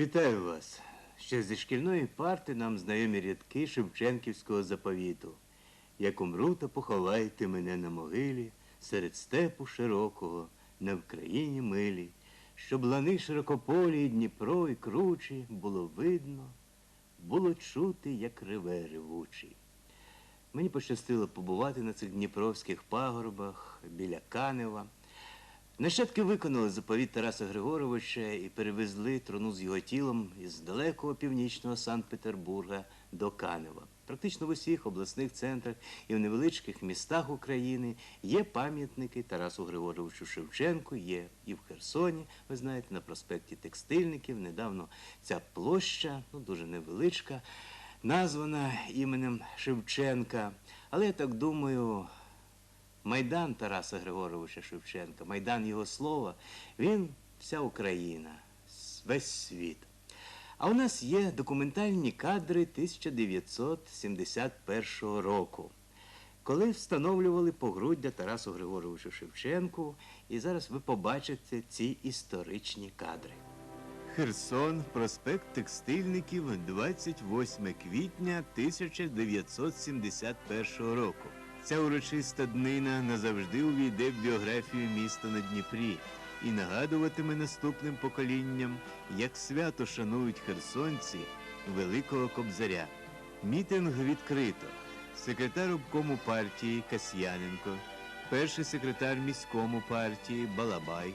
Вітаю вас. Ще зі шкільної парти нам знайомі рядки Шевченківського заповіту. Як умру, то поховайте мене на могилі, серед степу широкого, на Вкраїні милі, щоб лани широкополі, і Дніпро і кручі було видно, було чути, як реве ревучий. Мені пощастило побувати на цих дніпровських пагорбах біля Канева. Нащадки виконали заповіт Тараса Григоровича і перевезли труну з його тілом із далекого північного Санкт-Петербурга до Канева. Практично в усіх обласних центрах і в невеличких містах України є пам'ятники Тарасу Григоровичу Шевченку, є і в Херсоні, ви знаєте, на проспекті Текстильників. Недавно ця площа, ну дуже невеличка, названа іменем Шевченка. Але я так думаю, Майдан Тараса Григоровича Шевченка, Майдан його слова, він вся Україна, весь світ. А у нас є документальні кадри 1971 року, коли встановлювали погруддя Тарасу Григоровичу Шевченку, і зараз ви побачите ці історичні кадри. Херсон, проспект Текстильників, 28 квітня 1971 року. Ця урочиста днина назавжди увійде в біографію міста на Дніпрі і нагадуватиме наступним поколінням, як свято шанують херсонці Великого Кобзаря. Мітинг відкрито. Секретар обкому партії Касьяненко, перший секретар міському партії Балабай,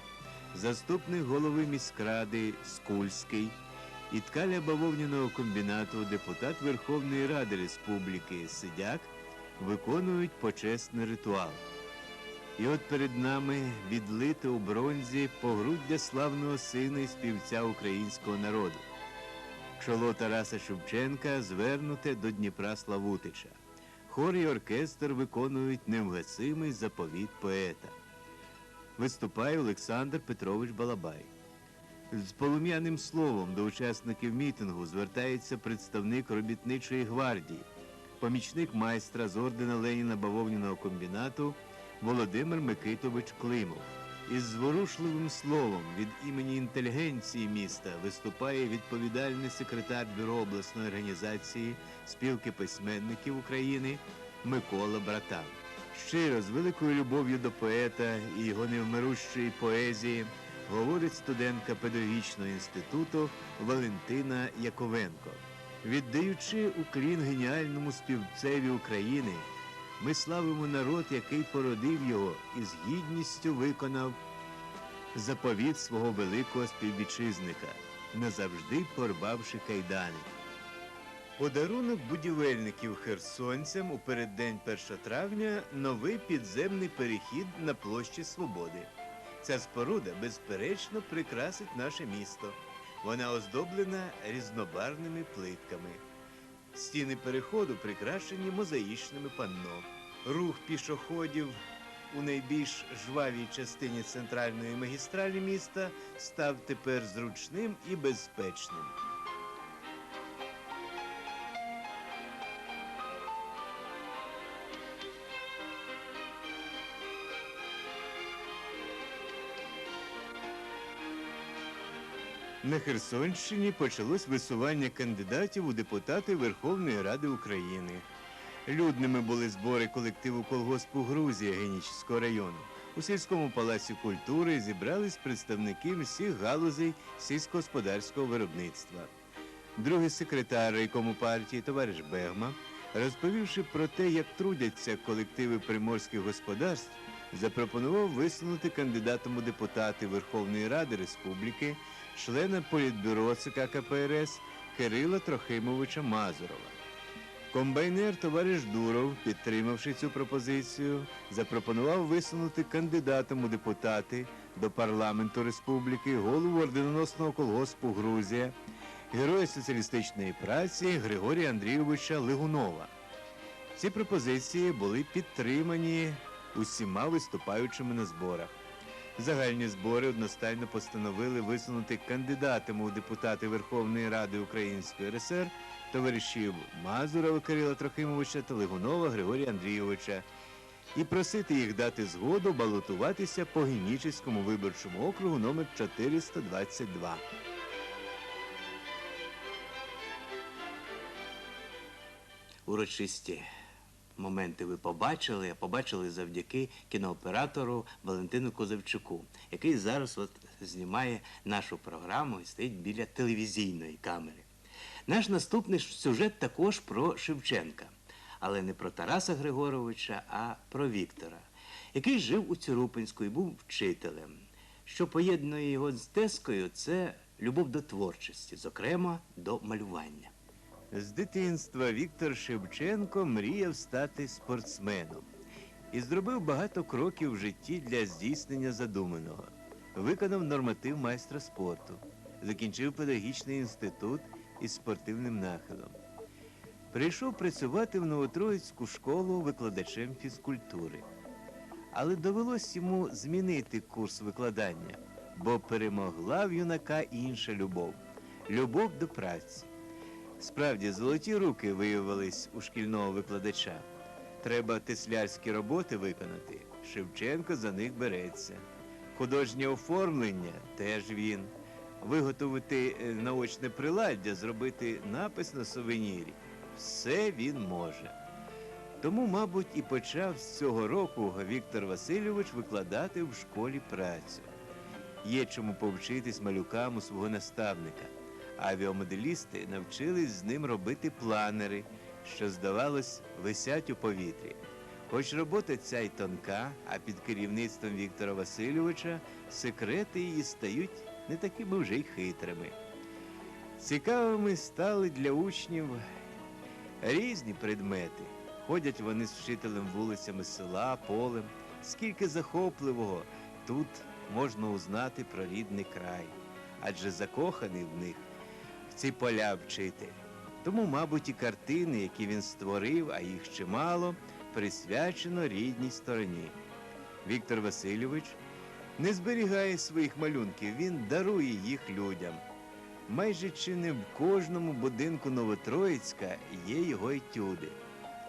заступник голови міськради Скульський і ткаля бавовняного комбінату депутат Верховної Ради Республіки Сидяк виконують почесний ритуал. І от перед нами відлите у бронзі погруддя славного сина і співця українського народу. Чоло Тараса Шевченка звернуте до Дніпра Славутича. Хор і оркестр виконують невгасимий заповіт поета. Виступає Олександр Петрович Балабай. З полум'яним словом до учасників мітингу звертається представник робітничої гвардії, помічник майстра з ордена Леніна бавовняного комбінату Володимир Микитович Климов. Із зворушливим словом від імені інтелігенції міста виступає відповідальний секретар бюро обласної організації спілки письменників України Микола Братан. Щиро, з великою любов'ю до поета і його невмирущої поезії говорить студентка педагогічного інституту Валентина Яковенко. Віддаючи уклін геніальному співцеві України, ми славимо народ, який породив його і з гідністю виконав заповіт свого великого співвітчизника, назавжди порвавши кайдани. Подарунок будівельників херсонцям у переддень 1 травня новий підземний перехід на площі Свободи. Ця споруда безперечно прикрасить наше місто. Вона оздоблена різнобарвними плитками. Стіни переходу прикрашені мозаїчними панно. Рух пішоходів у найбільш жвавій частині центральної магістралі міста став тепер зручним і безпечним. На Херсонщині почалось висування кандидатів у депутати Верховної Ради України. Людними були збори колективу колгоспу Грузія Генічського району. У сільському палаці культури зібрались представники всіх галузей сільськогосподарського виробництва. Другий секретар райкому партії товариш Бегма, розповівши про те, як трудяться колективи приморських господарств, запропонував висунути кандидатом у депутати Верховної Ради Республіки члена політбюро ЦК КПРС Кирила Трохимовича Мазурова. Комбайнер товариш Дуров, підтримавши цю пропозицію, запропонував висунути кандидатом у депутати до парламенту республіки голову орденоносного колгоспу Грузія, героя соціалістичної праці Григорія Андрійовича Лигунова. Ці пропозиції були підтримані усіма виступаючими на зборах. Загальні збори одностайно постановили висунути кандидатами у депутати Верховної Ради Української РСР товаришів Мазурова Кирила Трохимовича та Легунова Григорія Андрійовича і просити їх дати згоду балотуватися по генічеському виборчому округу номер 422. Урочисті моменти ви побачили, а побачили завдяки кінооператору Валентину Козавчуку, який зараз от знімає нашу програму і стоїть біля телевізійної камери. Наш наступний сюжет також про Шевченка, але не про Тараса Григоровича, а про Віктора, який жив у Цюрупинську і був вчителем. Що поєднує його з Тескою, це любов до творчості, зокрема до малювання. З дитинства Віктор Шевченко мріяв стати спортсменом і зробив багато кроків в житті для здійснення задуманого. Виконав норматив майстра спорту, закінчив педагогічний інститут із спортивним нахилом. Прийшов працювати в Новотроїцьку школу викладачем фізкультури. Але довелось йому змінити курс викладання, бо перемогла в юнака інша любов любов до праці. Справді, золоті руки виявились у шкільного викладача. Треба теслярські роботи виконати. Шевченко за них береться. Художнє оформлення теж він. Виготовити е, наочне приладдя, зробити напис на сувенірі. Все він може. Тому, мабуть, і почав з цього року Віктор Васильович викладати в школі працю. Є чому повчитись малюкам у свого наставника. Авіамоделісти навчились з ним робити планери, що, здавалось, висять у повітрі. Хоч робота ця й тонка, а під керівництвом Віктора Васильовича секрети її стають не такими вже й хитрими. Цікавими стали для учнів різні предмети. Ходять вони з вчителем вулицями села, полем. Скільки захопливого тут можна узнати про рідний край, адже закоханий в них ці поля вчитель. Тому, мабуть, і картини, які він створив, а їх чимало, присвячено рідній стороні. Віктор Васильович не зберігає своїх малюнків, він дарує їх людям. Майже чи не в кожному будинку Новотроїцька є його етюди.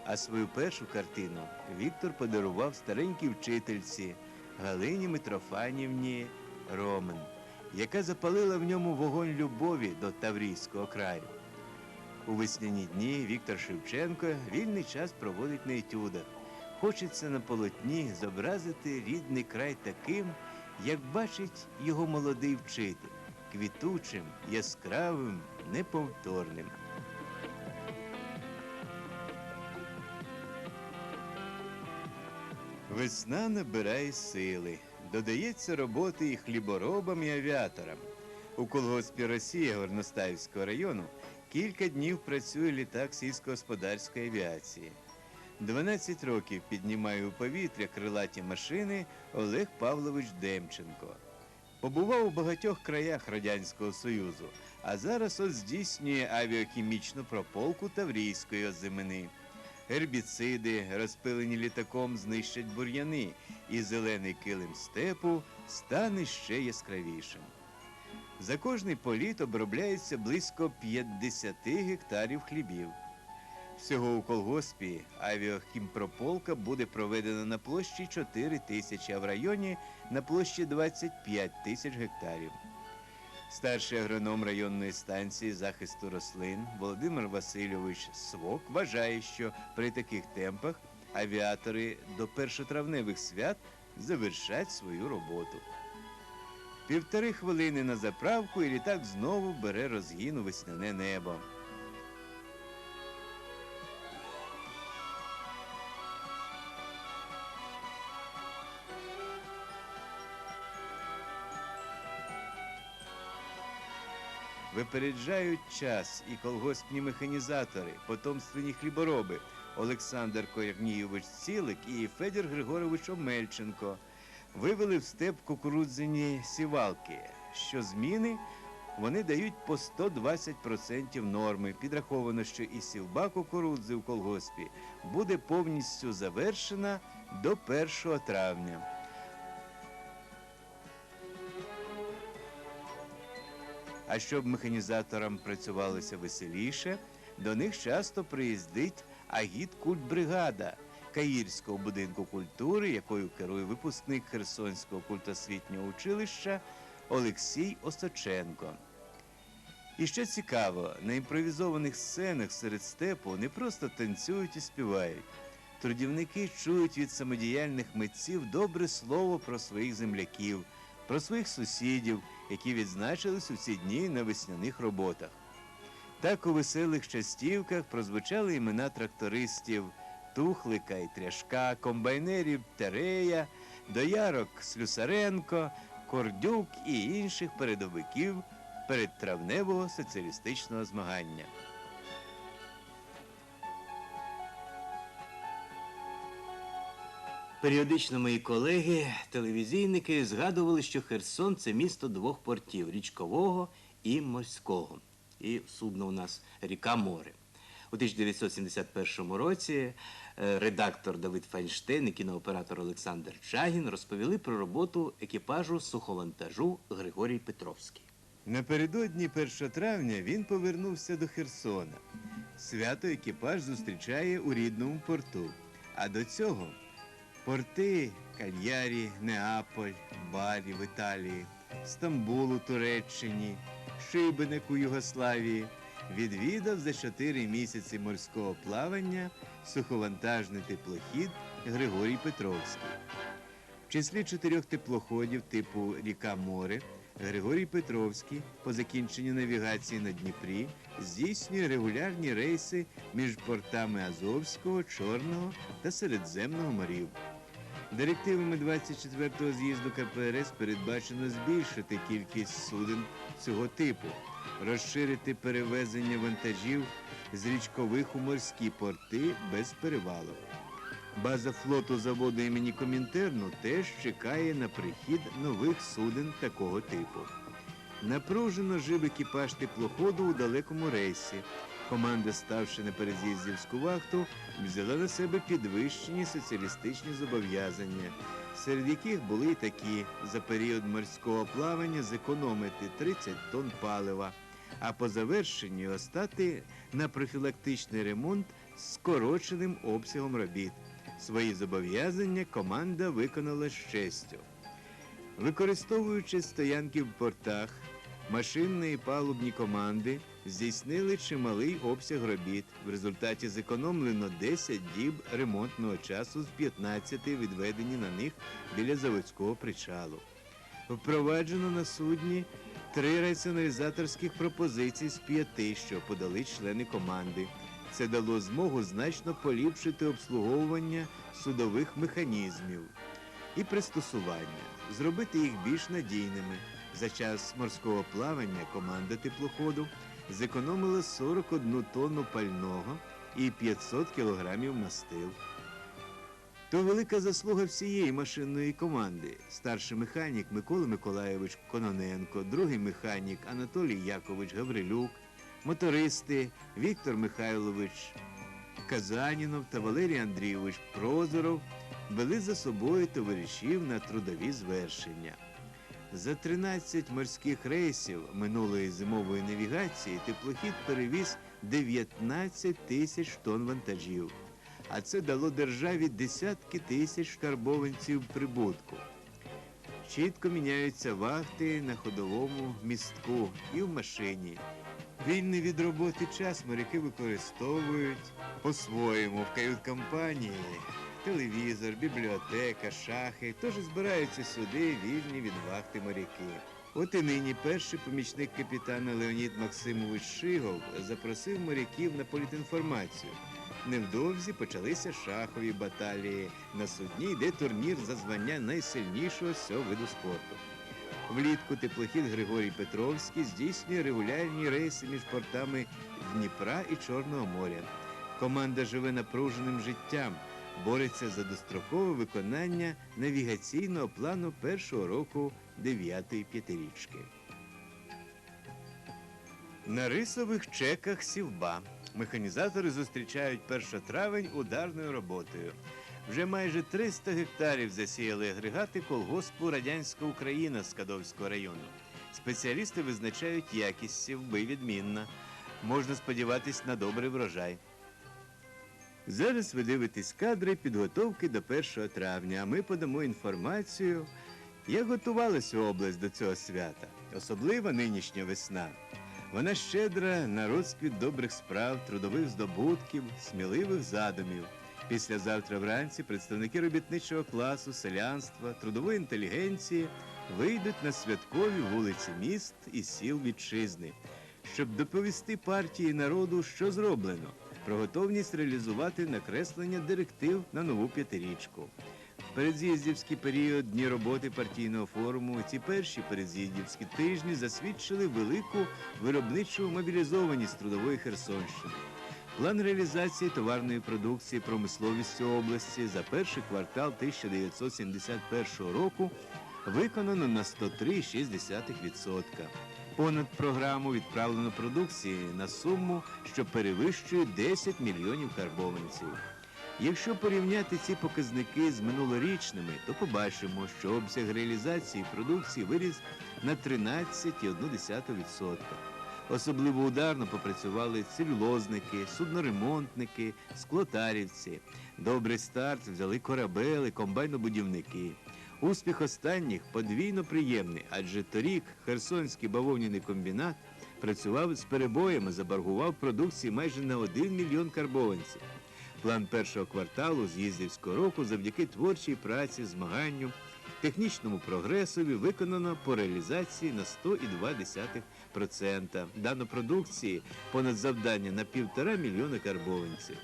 А свою першу картину Віктор подарував старенькій вчительці Галині Митрофанівні Ромен, яка запалила в ньому вогонь любові до Таврійського краю. У весняні дні Віктор Шевченко вільний час проводить на етюдах. Хочеться на полотні зобразити рідний край таким, як бачить його молодий вчитель, квітучим, яскравим, неповторним. Весна набирає сили. Додається роботи і хліборобам, і авіаторам. У колгоспі Росія Горностаївського району кілька днів працює літак сільськогосподарської авіації. 12 років піднімає у повітря крилаті машини Олег Павлович Демченко. Побував у багатьох краях Радянського Союзу, а зараз от здійснює авіахімічну прополку Таврійської озимини. Гербіциди, розпилені літаком, знищать бур'яни, і зелений килим степу стане ще яскравішим. За кожний політ обробляється близько 50 гектарів хлібів. Всього у колгоспі авіахімпрополка буде проведена на площі 4 тисячі, а в районі на площі 25 тисяч гектарів. Старший агроном районної станції захисту рослин Володимир Васильович Свок вважає, що при таких темпах авіатори до першотравневих свят завершать свою роботу. Півтори хвилини на заправку і літак знову бере розгін у весняне небо. Випереджають час і колгоспні механізатори, потомственні хлібороби Олександр Корнійович Цілик і Федір Григорович Омельченко вивели в степ кукурудзяні сівалки. Що зміни вони дають по 120% норми. Підраховано, що і сівба кукурудзи в колгоспі буде повністю завершена до 1 травня. А щоб механізаторам працювалося веселіше, до них часто приїздить агіт-культбригада Каїрського будинку культури, якою керує випускник Херсонського культосвітнього училища Олексій Осоченко. І що цікаво, на імпровізованих сценах серед степу не просто танцюють і співають. Трудівники чують від самодіяльних митців добре слово про своїх земляків, про своїх сусідів, які відзначились у ці дні на весняних роботах. Так у веселих частівках прозвучали імена трактористів Тухлика і Тряшка, комбайнерів Терея, доярок Слюсаренко, Кордюк і інших передовиків передтравневого соціалістичного змагання. Періодично мої колеги, телевізійники, згадували, що Херсон це місто двох портів річкового і морського. І судно у нас ріка море. У 1971 році е, редактор Давид Файнштейн і кінооператор Олександр Чагін розповіли про роботу екіпажу суховантажу Григорій Петровський. Напередодні 1 травня він повернувся до Херсона. Свято екіпаж зустрічає у рідному порту. А до цього порти Кальярі, Неаполь, Балі в Італії, Стамбул у Туреччині, Шибеник у Югославії відвідав за чотири місяці морського плавання суховантажний теплохід Григорій Петровський. В числі чотирьох теплоходів типу Ріка Море Григорій Петровський по закінченню навігації на Дніпрі здійснює регулярні рейси між портами Азовського, Чорного та Середземного морів. Директивами 24-го з'їзду КПРС передбачено збільшити кількість суден цього типу, розширити перевезення вантажів з річкових у морські порти без перевалок. База флоту заводу імені Комінтерну теж чекає на прихід нових суден такого типу. Напружено жив екіпаж теплоходу у далекому рейсі. Команда, ставши на перез'їздівську вахту, взяла на себе підвищені соціалістичні зобов'язання, серед яких були й такі за період морського плавання зекономити 30 тонн палива, а по завершенню остати на профілактичний ремонт з скороченим обсягом робіт. Свої зобов'язання команда виконала з честю. Використовуючи стоянки в портах, машинні і палубні команди здійснили чималий обсяг робіт. В результаті зекономлено 10 діб ремонтного часу з 15 відведені на них біля заводського причалу. Впроваджено на судні три раціоналізаторських пропозицій з п'яти, що подали члени команди. Це дало змогу значно поліпшити обслуговування судових механізмів і пристосування, зробити їх більш надійними. За час морського плавання команда теплоходу зекономила 41 тонну пального і 500 кілограмів мастил. То велика заслуга всієї машинної команди. Старший механік Микола Миколайович Кононенко, другий механік Анатолій Якович Гаврилюк, мотористи Віктор Михайлович Казанінов та Валерій Андрійович Прозоров вели за собою товаришів на трудові звершення. За 13 морських рейсів минулої зимової навігації теплохід перевіз 19 тисяч тонн вантажів, а це дало державі десятки тисяч карбованців прибутку. Чітко міняються вахти на ходовому містку і в машині. Вільний від роботи час моряки використовують по-своєму в кают-компанії. Телевізор, бібліотека, шахи, тож збираються сюди вільні від вахти моряки. От і нині перший помічник капітана Леонід Максимович Шигов запросив моряків на політінформацію. Невдовзі почалися шахові баталії. На судні йде турнір за звання найсильнішого з цього виду спорту. Влітку теплохід Григорій Петровський здійснює регулярні рейси між портами Дніпра і Чорного моря. Команда живе напруженим життям, бореться за дострокове виконання навігаційного плану першого року дев'ятої п'ятирічки. На рисових чеках сівба. Механізатори зустрічають 1 травень ударною роботою. Вже майже 300 гектарів засіяли агрегати колгоспу Радянська Україна з Кадовського району. Спеціалісти визначають якість сівби відмінна. Можна сподіватись на добрий врожай. Зараз ви дивитесь кадри підготовки до 1 травня, а ми подамо інформацію, як готувалася область до цього свята, особливо нинішня весна. Вона щедра на розквіт добрих справ, трудових здобутків, сміливих задумів. Післязавтра вранці представники робітничого класу, селянства, трудової інтелігенції вийдуть на святкові вулиці міст і сіл вітчизни, щоб доповісти партії народу, що зроблено, про готовність реалізувати накреслення директив на нову п'ятирічку. Передз'їздівський період дні роботи партійного форуму, ці перші передз'їздівські тижні засвідчили велику виробничу мобілізованість трудової Херсонщини. План реалізації товарної продукції промисловістю області за перший квартал 1971 року виконано на 103,6%. Понад програму відправлено продукції на суму, що перевищує 10 мільйонів карбованців. Якщо порівняти ці показники з минулорічними, то побачимо, що обсяг реалізації продукції виріс на 13,1%. Особливо ударно попрацювали целюлозники, судноремонтники, склотарівці. Добрий старт взяли корабели, комбайнобудівники. Успіх останніх подвійно приємний, адже торік Херсонський бавовняний комбінат працював з перебоями, заборгував продукції майже на 1 мільйон карбованців. План першого кварталу з'їздівського року завдяки творчій праці, змаганню, технічному прогресові виконано по реалізації на 100,2%. Дано продукції понад завдання на півтора мільйона карбованців.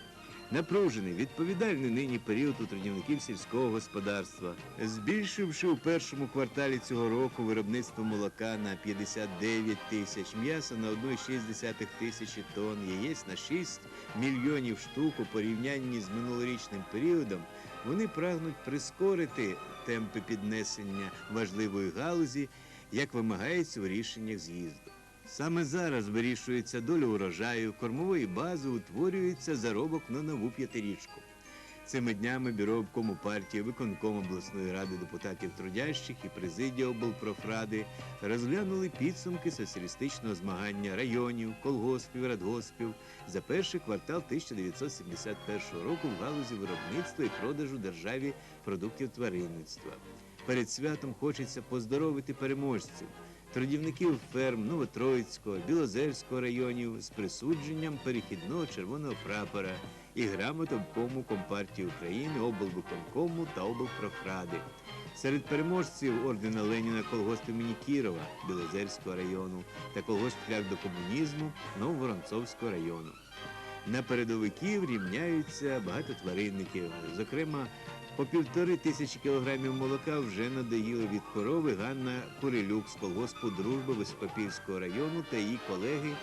Напружений, відповідальний нині період у трудівників сільського господарства, збільшивши у першому кварталі цього року виробництво молока на 59 тисяч, м'яса на 1,6 тисячі тонн, яєць на 6 мільйонів штук у порівнянні з минулорічним періодом, вони прагнуть прискорити темпи піднесення важливої галузі, як вимагається у рішеннях з'їзду. Саме зараз вирішується доля урожаю, кормової бази утворюється заробок на нову п'ятирічку. Цими днями бюро обкому партії, виконком обласної ради депутатів трудящих і президія облпрофради розглянули підсумки соціалістичного змагання районів, колгоспів, радгоспів за перший квартал 1971 року в галузі виробництва і продажу державі продуктів тваринництва. Перед святом хочеться поздоровити переможців трудівників ферм Новотроїцького, Білозерського районів з присудженням перехідного червоного прапора і грамот обкому Компартії України, облвиконкому та облпрофради. Серед переможців ордена Леніна колгосп імені Кірова Білозерського району та колгосп шлях до комунізму Нововоронцовського району. На передовиків рівняються багато тваринників, зокрема, по півтори тисячі кілограмів молока вже надоїли від корови Ганна Курилюк з колгоспу Дружба Високопільського району та її колеги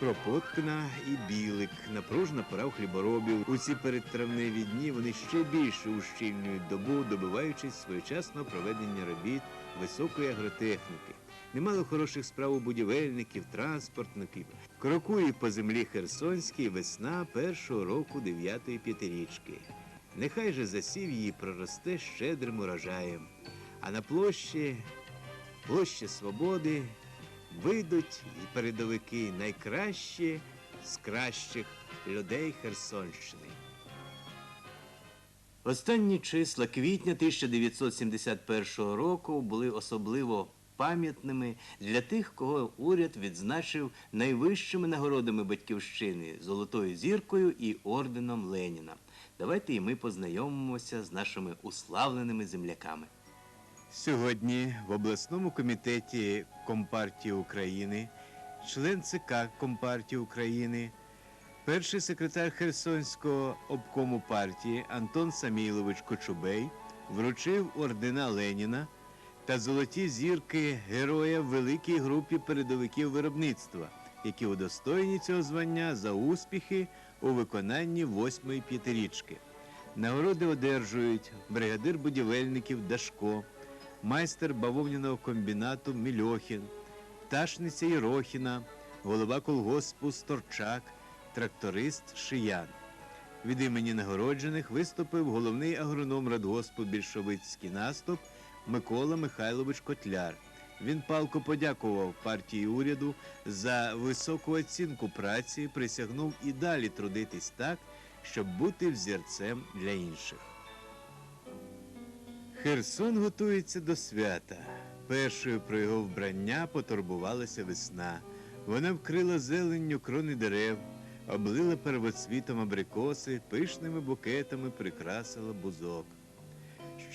Кропоткина і Білик. Напружна пора хліборобів. У ці передтравневі дні вони ще більше ущільнюють добу, добиваючись своєчасного проведення робіт високої агротехніки. Немало хороших справ у будівельників, транспортників. Крокує по землі Херсонській весна першого року дев'ятої п'ятирічки. Нехай же засів її проросте щедрим урожаєм, а на площі, площі свободи, вийдуть і передовики найкращі з кращих людей Херсонщини. Останні числа квітня 1971 року були особливо пам'ятними для тих, кого уряд відзначив найвищими нагородами батьківщини Золотою зіркою і орденом Леніна. Давайте і ми познайомимося з нашими уславленими земляками. Сьогодні в обласному комітеті Компартії України, член ЦК Компартії України, перший секретар Херсонського обкому партії Антон Самілович Кочубей вручив ордена Леніна та золоті зірки героя великій групі передовиків виробництва, які удостоєні цього звання за успіхи у виконанні восьмої п'ятирічки. Нагороди одержують бригадир будівельників Дашко, майстер бавовняного комбінату Мільохін, пташниця Єрохіна, голова колгоспу Сторчак, тракторист Шиян. Від імені нагороджених виступив головний агроном радгоспу Більшовицький наступ Микола Михайлович Котляр. Він палко подякував партії уряду за високу оцінку праці, присягнув і далі трудитись так, щоб бути взірцем для інших. Херсон готується до свята. Першою про його вбрання потурбувалася весна. Вона вкрила зеленню крони дерев, облила первоцвітом абрикоси, пишними букетами прикрасила бузок.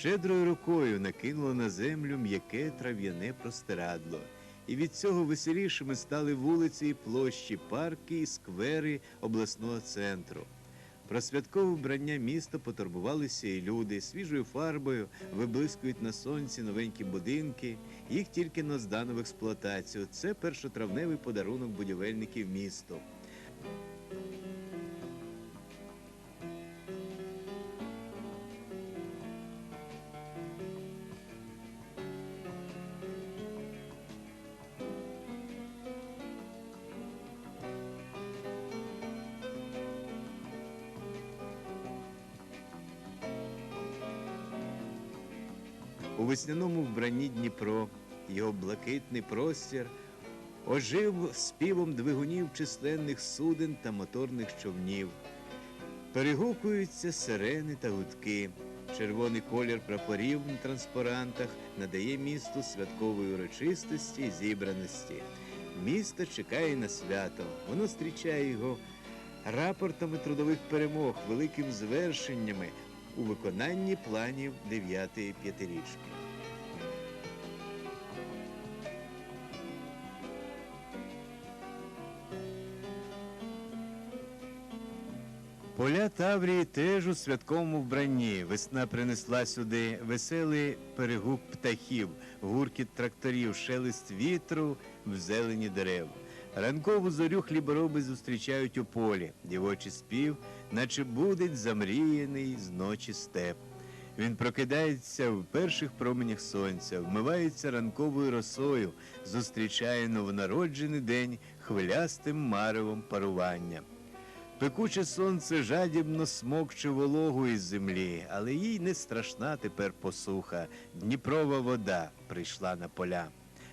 Щедрою рукою накинула на землю м'яке трав'яне простирадло. І від цього веселішими стали вулиці і площі, парки і сквери обласного центру. Про святкове вбрання міста потурбувалися і люди. Свіжою фарбою виблискують на сонці новенькі будинки. Їх тільки но здано в експлуатацію. Це першотравневий подарунок будівельників місту. У весняному вбранні Дніпро його блакитний простір ожив співом двигунів численних суден та моторних човнів. Перегукуються сирени та гудки. Червоний колір прапорів на транспарантах надає місту святкової урочистості і зібраності. Місто чекає на свято. Воно зустрічає його рапортами трудових перемог, великими звершеннями у виконанні планів дев'ятої п'ятирічки. Поля Таврії теж у святковому вбранні. Весна принесла сюди веселий перегук птахів, гуркіт тракторів, шелест вітру в зелені дерев. Ранкову зорю хлібороби зустрічають у полі, дівочий спів, наче будить замріяний з ночі степ. Він прокидається в перших променях сонця, вмивається ранковою росою, зустрічає новонароджений день хвилястим маревом парування. Пекуче сонце жадібно смокче вологу із землі, але їй не страшна тепер посуха. Дніпрова вода прийшла на поля.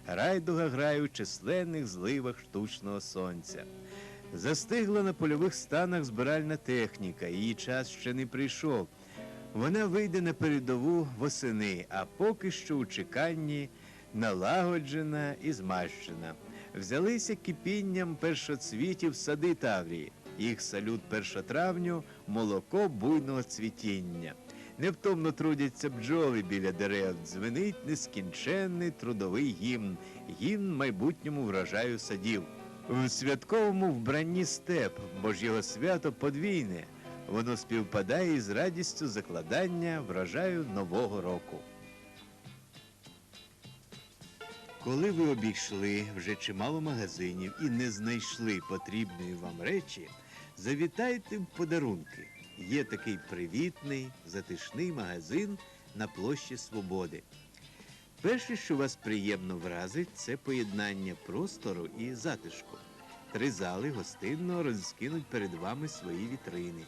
Райдуга грає у численних зливах штучного сонця. Застигла на польових станах збиральна техніка, її час ще не прийшов. Вона вийде на передову восени, а поки що у чеканні налагоджена і змащена. Взялися кипінням першоцвітів сади Таврії. Їх салют першотравню молоко буйного цвітіння. Невтомно трудяться бджоли біля дерев, дзвенить нескінченний трудовий гімн, гімн майбутньому врожаю садів. В святковому вбранні степ, бо ж його свято подвійне. Воно співпадає із радістю закладання врожаю нового року. Коли ви обійшли вже чимало магазинів і не знайшли потрібної вам речі, завітайте в подарунки. Є такий привітний, затишний магазин на площі Свободи. Перше, що вас приємно вразить, це поєднання простору і затишку. Три зали гостинно розкинуть перед вами свої вітрини.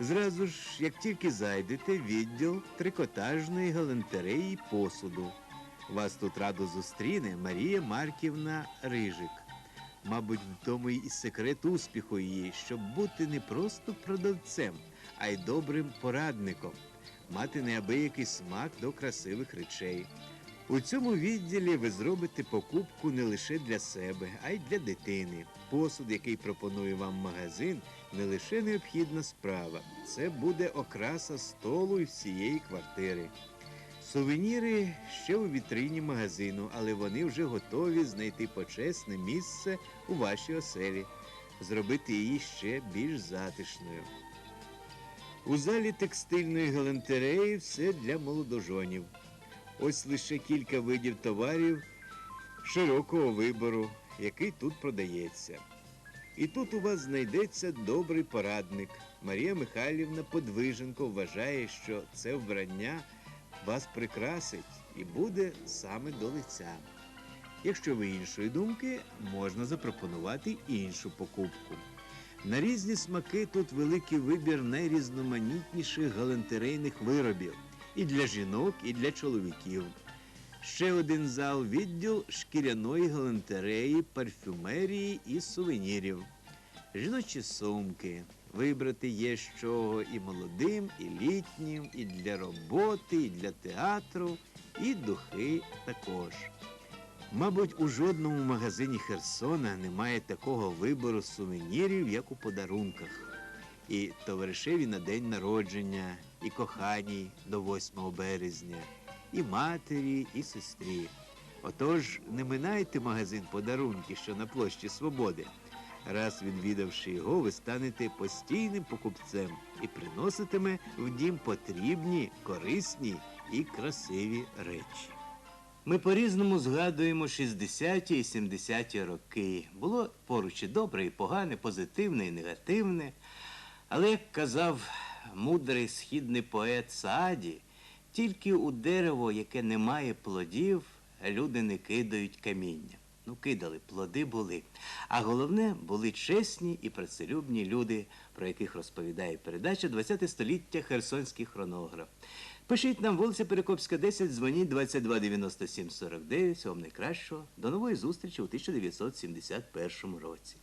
Зразу ж, як тільки зайдете, відділ трикотажної галантереї посуду. Вас тут радо зустріне Марія Марківна Рижик. Мабуть, в тому і секрет успіху її, щоб бути не просто продавцем, а й добрим порадником, мати неабиякий смак до красивих речей. У цьому відділі ви зробите покупку не лише для себе, а й для дитини. Посуд, який пропонує вам магазин, не лише необхідна справа, це буде окраса столу і всієї квартири. Сувеніри ще у вітрині магазину, але вони вже готові знайти почесне місце у вашій оселі, зробити її ще більш затишною. У залі текстильної галантереї все для молодожонів. Ось лише кілька видів товарів широкого вибору, який тут продається. І тут у вас знайдеться добрий порадник. Марія Михайлівна Подвиженко вважає, що це вбрання вас прикрасить і буде саме до лиця. Якщо ви іншої думки, можна запропонувати іншу покупку. На різні смаки тут великий вибір найрізноманітніших галантерейних виробів і для жінок, і для чоловіків. Ще один зал відділ шкіряної галантереї, парфюмерії і сувенірів. Жіночі сумки. Вибрати є з чого і молодим, і літнім, і для роботи, і для театру, і духи також. Мабуть, у жодному магазині Херсона немає такого вибору сувенірів, як у подарунках. І товаришеві на день народження, і коханій до 8 березня, і матері, і сестрі. Отож, не минайте магазин подарунки, що на площі Свободи. Раз відвідавши його, ви станете постійним покупцем і приноситиме в дім потрібні, корисні і красиві речі. Ми по-різному згадуємо 60-ті і 70-ті роки. Було поруч і добре, і погане, позитивне і негативне. Але, як казав мудрий східний поет Сааді, тільки у дерево, яке не має плодів, люди не кидають каміння. Ну, кидали, плоди були. А головне, були чесні і працелюбні люди, про яких розповідає передача 20 століття Херсонський хронограф. Пишіть нам вулиця Перекопська, 10, дзвоніть 22 97 49. Всього вам найкращого. До нової зустрічі у 1971 році.